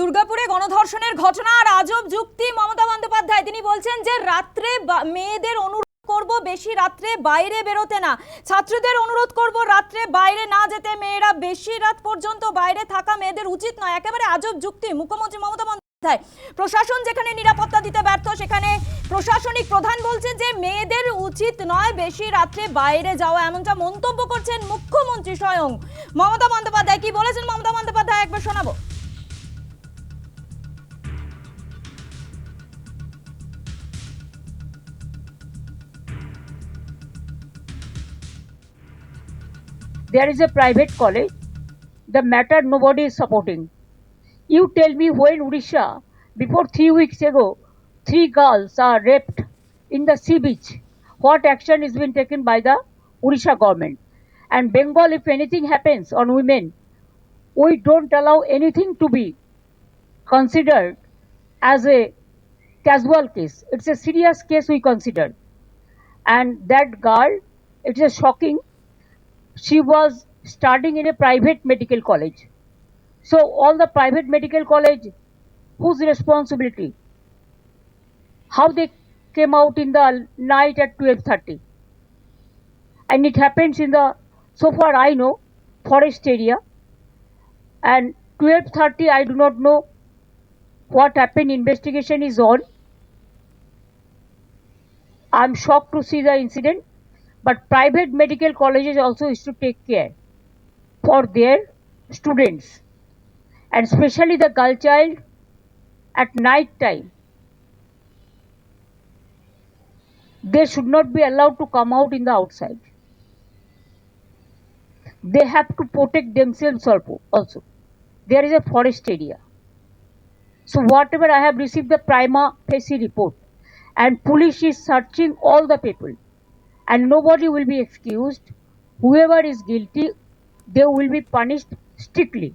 দুর্গাপুরে গণধর্ষণের ঘটনা আর আজব যুক্তি মমতা বন্দ্যোপাধ্যায়। তিনি বলছেন যে, রাত্রে মেয়েদের অনুরোধ করব বেশি, রাত্রে বাইরে বেরোতে না। ছাত্রদের অনুরোধ করব রাত্রে বাইরে না যেতে। মেয়েরা বেশি রাত পর্যন্ত বাইরে থাকা মেয়েদের উচিত নয়। একেবারে আজব যুক্তি মুখ্যমন্ত্রী মমতা বন্দ্যোপাধ্যায়। প্রশাসন যেখানে নিরাপত্তা দিতে ব্যর্থ, সেখানে প্রশাসনিক প্রধান বলছেন যে, মেয়েদের উচিত নয় বেশি রাত্রে বাইরে যাওয়া। এমনটা মন্তব্য করছেন মুখ্যমন্ত্রী স্বয়ং মমতা বন্দ্যোপাধ্যায়। কি বলেছেন মমতা বন্দ্যোপাধ্যায়? একবার শোনাবো। There is a private college. The matter nobody is supporting. You tell me when odisha before 3 weeks ago three girls are raped in the sea beach. What action is being taken by the odisha government? And bengal if anything happens on women we don't allow anything to be considered as a casual case. It's a serious case we consider and that girl it is a shocking she was studying in a private medical college. So all the private medical college, whose responsibility? How they came out in the night at 12:30, and it happens in the so far I know forest area, and 12:30 I do not know what happened. Investigation is on. I'm shocked to see the incident but private medical colleges also is to take care for their students. And especially the girl child at night time they should not be allowed to come out in the outside. They have to protect themselves also also. There is a forest area. So whatever i have received the prima facie report and police is searching all the people and nobody will be excused. Whoever is guilty, they will be punished strictly.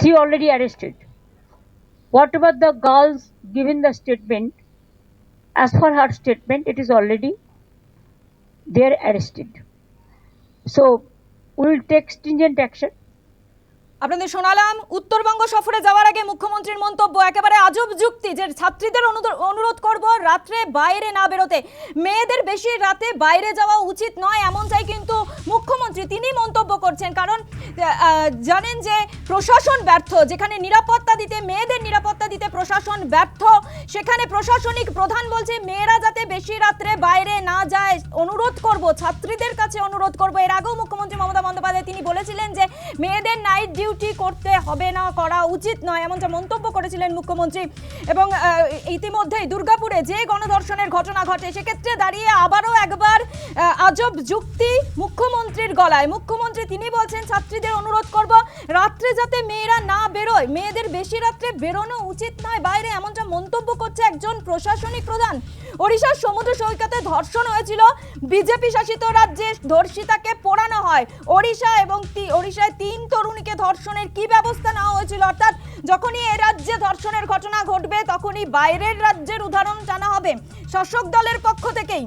Three already arrested. Whatever the girls given the statement, as for her statement, it is already they are arrested. So we will take stringent action. আপনাদের শোনালাম, উত্তরবঙ্গ সফরে যাওয়ার আগে মুখ্যমন্ত্রীর মন্তব্য, একেবারে আজব যুক্তি যে ছাত্রীদের অনুরোধ করব রাত্রে বাইরে না বেরোতে। মেয়েদের বেশি রাতে বাইরে যাওয়া উচিত নয় এমন চাই কিন্তু মুখ্যমন্ত্রী তিনি মন্তব্য করছেন। কারণ জানেন যে প্রশাসন ব্যর্থ, যেখানে নিরাপত্তা দিতে, মেয়েদের নিরাপত্তা দিতে প্রশাসন ব্যর্থ। সেখানে প্রশাসনিক প্রধান বলছে, মেয়েরা যাতে বেশি রাত্রে বাইরে না যায়, অনুরোধ করব, ছাত্রীদের কাছে অনুরোধ করব। এর আগেও মুখ্যমন্ত্রী মমতা বন্দ্যোপাধ্যায় তিনি বলেছিলেন যে, মেয়েদের নাইট ডিউটি করতে হবে না, করা উচিত নয়, এমনটা মন্তব্য করেছিলেন মুখ্যমন্ত্রী। এবং ইতিমধ্যেই দুর্গাপুরে যে গণধর্ষণের ঘটনা ঘটে, সেক্ষেত্রে দাঁড়িয়ে আবারও একবার আজব যুক্তি মুখ্যমন্ত্রীর গলায়। মুখ্যমন্ত্রী তিনি বলছেন, ছাত্রীদের অনুরোধ করব, রাত্রে যাতে মেয়েরা না বেরোয়, মেয়েদের বেশি রাত্রে বেরোনো উচিত নয়, বাইরে, এমনটা মন্তব্য করছে একজন প্রশাসনিক প্রধান। ওড়িশার সমুদ্র সৈকতে ধর্ষণ হয়েছিল। বিজেপি শাসিত রাজ্যে ধর্ষিতাকে পোড়ানো হয়। ওড়িশা এবং ওড়িশায় তিন তরুণীকে ধর্ষণের কি ব্যবস্থা নেওয়া হয়েছিল? অর্থাৎ যখনই এ রাজ্যে ধর্ষণের ঘটনা ঘটবে, তখনই বাইরের রাজ্যের উদাহরণ জানা হবে। শাসক দলের পক্ষ থেকেই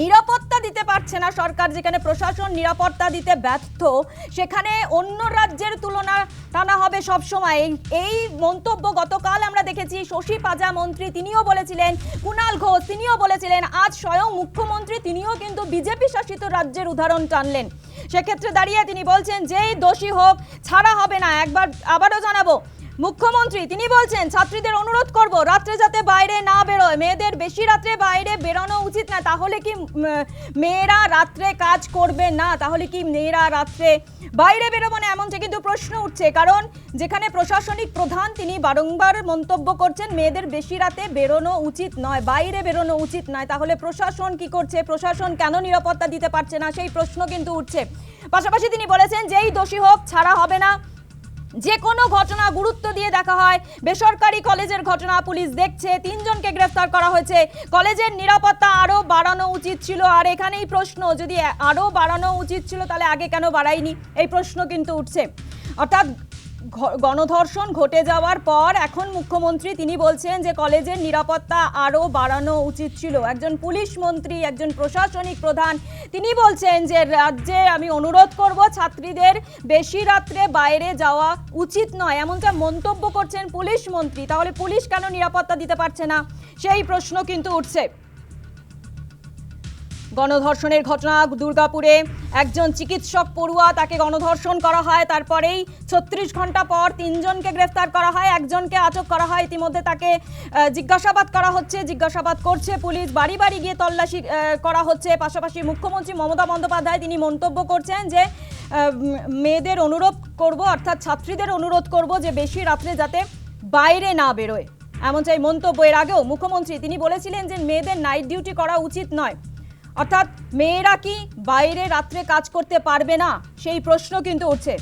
নিরাপত্তা দিতে পারছে না সরকার, যেখানে প্রশাসন নিরাপত্তা দিতে ব্যর্থ, সেখানে অন্য রাজ্যের তুলনা টানা হবে সব সময় এই মন্তব্য গতকাল আমরা দেখেছি, শশী পাজা মন্ত্রী তিনিও বলেছিলেন কুণাল ঘোষ তিনিও বলেছিলেন, আজ স্বয়ং মুখ্যমন্ত্রী তিনিও কিন্তু বিজেপি শাসিত রাজ্যের উদাহরণ টানলেন। সেক্ষেত্রে দাঁড়িয়ে তিনি বলছেন, যেই দোষী হোক, ছাড়া হবে না। একবার আবারও জানাব মুখ্যমন্ত্রী, তিনি বলছেন, ছাত্রীদের অনুরোধ করব, রাত্রে যাতে বাইরে না বেরোয়। মেয়েদের বেশি রাত্রে বাইরে বেরোনো উচিত না, তাহলে কি মেয়েরা রাত্রে কাজ করবে না? তাহলে কি মেয়েরা রাত্রে বাইরে বেরোবো না? এমনটা কিন্তু প্রশ্ন উঠছে, কারণ যেখানে প্রশাসনিক প্রধান, তিনি বারংবার মন্তব্য করছেন, মেয়েদের বেশি রাতে বেরোনো উচিত নয়, বাইরে বেরোনো উচিত নয়। তাহলে প্রশাসন কি করছে? প্রশাসন কেন নিরাপত্তা দিতে পারছে না? সেই প্রশ্ন কিন্তু উঠছে। পাশাপাশি তিনি বলেছেন যেই দোষী হোক, ছাড়া হবে না। যে কোনো ঘটনা গুরুত্ব দিয়ে দেখা হয়। বেসরকারি কলেজের ঘটনা পুলিশ দেখছে। তিনজনকে গ্রেফতার করা হয়েছে। কলেজের নিরাপত্তা আরও বাড়ানো উচিত ছিল। আর এখানেই প্রশ্ন, যদি আরও বাড়ানো উচিত ছিল, তাহলে আগে কেন বাড়ায়নি? এই প্রশ্ন কিন্তু উঠছে। অর্থাৎ গণধর্ষণ ঘটে যাওয়ার পর এখন মুখ্যমন্ত্রী, তিনি বলছেন যে কলেজের নিরাপত্তা আরও বাড়ানো উচিত ছিল। একজন পুলিশ মন্ত্রী, একজন প্রশাসনিক প্রধান, তিনি বলছেন যে রাজ্যে আমি অনুরোধ করব ছাত্রীদের বেশি রাত্রে বাইরে যাওয়া উচিত নয়। এমনটা মন্তব্য করছেন পুলিশ মন্ত্রী। তাহলে পুলিশ কেন নিরাপত্তা দিতে পারছে না? সেই প্রশ্ন কিন্তু উঠছে। গণধর্ষণের ঘটনা দুর্গাপুরে। একজন চিকিৎসক পড়ুয়া তাকে গণধর্ষণ করা হয়, তারপরেই ছত্রিশ ঘণ্টা পর তিনজনকে গ্রেফতার করা হয়, একজনকে আটক করা হয়। ইতিমধ্যে তাকে জিজ্ঞাসাবাদ করা হচ্ছে, জিজ্ঞাসাবাদ করছে পুলিশ, বাড়ি বাড়ি গিয়ে তল্লাশি করা হচ্ছে। পাশাপাশি মুখ্যমন্ত্রী মমতা বন্দ্যোপাধ্যায় তিনি মন্তব্য করছেন যে মেয়েদের অনুরোধ করব, অর্থাৎ ছাত্রীদের অনুরোধ করব যে বেশি রাত্রে যাতে বাইরে না বেরোয়। এমনটাই মন্তব্য এর আগেও মুখ্যমন্ত্রী তিনি বলেছিলেন যে, মেয়েদের নাইট ডিউটি করা উচিত নয়। অর্থাৎ মেয়েরা কি বাইরে রাত্রে কাজ করতে পারবে না? সেই প্রশ্ন কিন্তু উঠছে।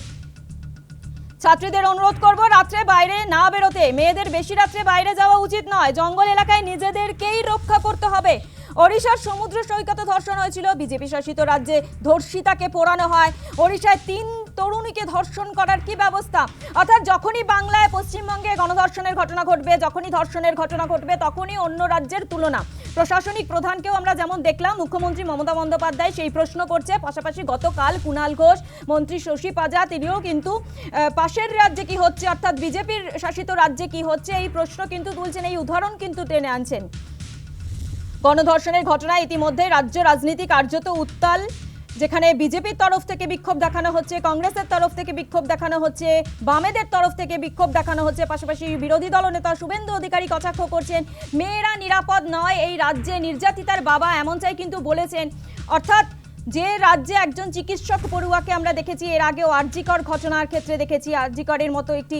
ছাত্রীদের অনুরোধ করব রাত্রে বাইরে না বেরোতে। মেয়েদের বেশি রাত্রে বাইরে যাওয়া উচিত নয়। জঙ্গল এলাকায় নিজেদেরকেই রক্ষা করতে হবে। ওড়িশার সমুদ্র সৈকতে ধর্ষণ হয়েছিল। বিজেপি শাসিত রাজ্যে ধর্ষিতাকে পোড়ানো হয়। ওড়িশায় তিন তরুণীকে ধর্ষণ করার কি ব্যবস্থা? অর্থাৎ যখনই বাংলায় পশ্চিমবঙ্গে গণধর্ষণের ঘটনা ঘটবে, যখনই ধর্ষণের ঘটনা ঘটবে, তখনই অন্য রাজ্যের তুলনা। প্রশাসনিক প্রধানকেও আমরা যেমন দেখলাম, মুখ্যমন্ত্রী মমতা বন্দ্যোপাধ্যায় সেই প্রশ্ন করছে। পাশাপাশি গতকাল কুণাল ঘোষ, মন্ত্রী শশী পাজা তিনিও কিন্তু পাশের রাজ্যে কি হচ্ছে, অর্থাৎ বিজেপির শাসিত রাজ্যে কি হচ্ছে, এই প্রশ্ন কিন্তু তুলছেন, এই উদাহরণ কিন্তু টেনে আনছেন। গণধর্ষণের ঘটনায় ইতিমধ্যে রাজ্য রাজনীতি কার্যত উত্তাল। যেখানে বিজেপির তরফ থেকে বিক্ষোভ দেখানো হচ্ছে, কংগ্রেসের তরফ থেকে বিক্ষোভ দেখানো হচ্ছে, বামেদের তরফ থেকে বিক্ষোভ দেখানো হচ্ছে, পাশাপাশি বিরোধী দলনেতা শুভেন্দু অধিকারী কটাক্ষ করছেন, মেয়েরা নিরাপদ নয়, এই রাজ্যে নির্যাতিতার বাবা এমনটাই কিন্তু বলেছেন। অর্থাৎ যে রাজ্যে একজন চিকিৎসক পড়ুয়াকে আমরা দেখেছি, এর আগেও আরজিকর ঘটনার ক্ষেত্রে দেখেছি, আরজিকরের মতো একটি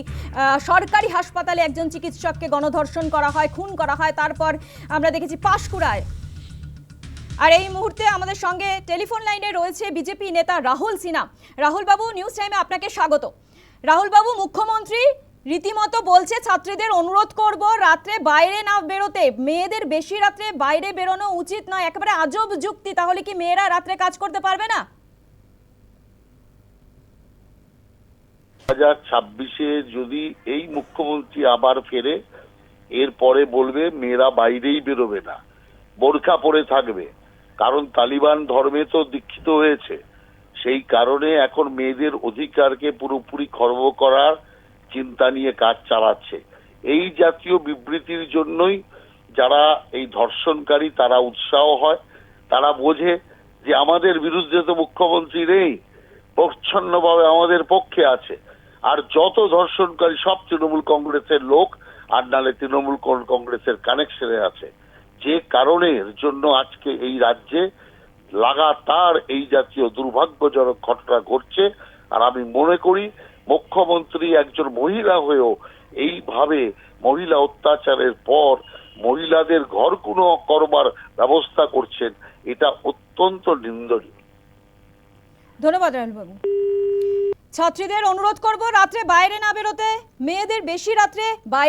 সরকারি হাসপাতালে একজন চিকিৎসককে গণধর্ষণ করা হয়, খুন করা হয়, তারপর আমরা দেখেছি পাশকুড়ায় আর এই মুহূর্তে আমাদের সঙ্গে টেলিফোন লাইনে রয়েছে বিজেপি নেতা রাহুল সিনহা। রাহুল বাবু নিউজ টাইমে আপনাকে স্বাগত। রাহুল বাবু মুখ্যমন্ত্রী রীতিমতো বলছে, ছাত্রীদের অনুরোধ করব, রাত্রে বাইরে না বেরোতে। মেয়েদের বেশি রাত্রে বাইরে বেরোনো উচিত নয়। একেবারে আজব যুক্তি, তাহলে কি মেয়েরা রাত্রে কাজ করতে পারবে না? হাজার ছাব্বিশে যদি এই মুখ্যমন্ত্রী আবার ফেরে, এরপরে বলবে, মেয়েরা বাইরেই বেরোবে না। বোরখা পরে থাকবে। কারণ তালিবান ধর্মে তো দীক্ষিত হয়েছে। সেই কারণে এখন মেয়েদের অধিকারকে পুরোপুরি খর্ব করার চিন্তা নিয়ে কাজ চালাচ্ছে। এই জাতীয় বিবৃতির জন্যই যারা এই ধর্ষণকারী, তারা উৎসাহ হয়। তারা বোঝে যে আমাদের বিরুদ্ধে তো মুখ্যমন্ত্রী নেই, প্রচ্ছন্নভাবে আমাদের পক্ষে আছে। আর যত ধর্ষণকারী, সব তৃণমূল কংগ্রেসের লোক, আর নালে তৃণমূল কংগ্রেসের কানেকশনে আছে। যে কারণের জন্য আজকে এই রাজ্যে লাগাতার এই জাতীয় দুর্ভাগ্যজনক ঘটনা ঘটছে। আর আমি মনে করি, মুখ্যমন্ত্রী একজন মহিলা হয়েও এইভাবে মহিলা অত্যাচারের পর মহিলাদের ঘর কোনো করবার ব্যবস্থা করছেন, এটা অত্যন্ত নিন্দনীয়। ধন্যবাদ রাহুল বাবু ছাত্রীদের অনুরোধ করব, রাত্রে বাইরে না বেরোতে। মেয়েদের বেশি রাত্রে বাইরে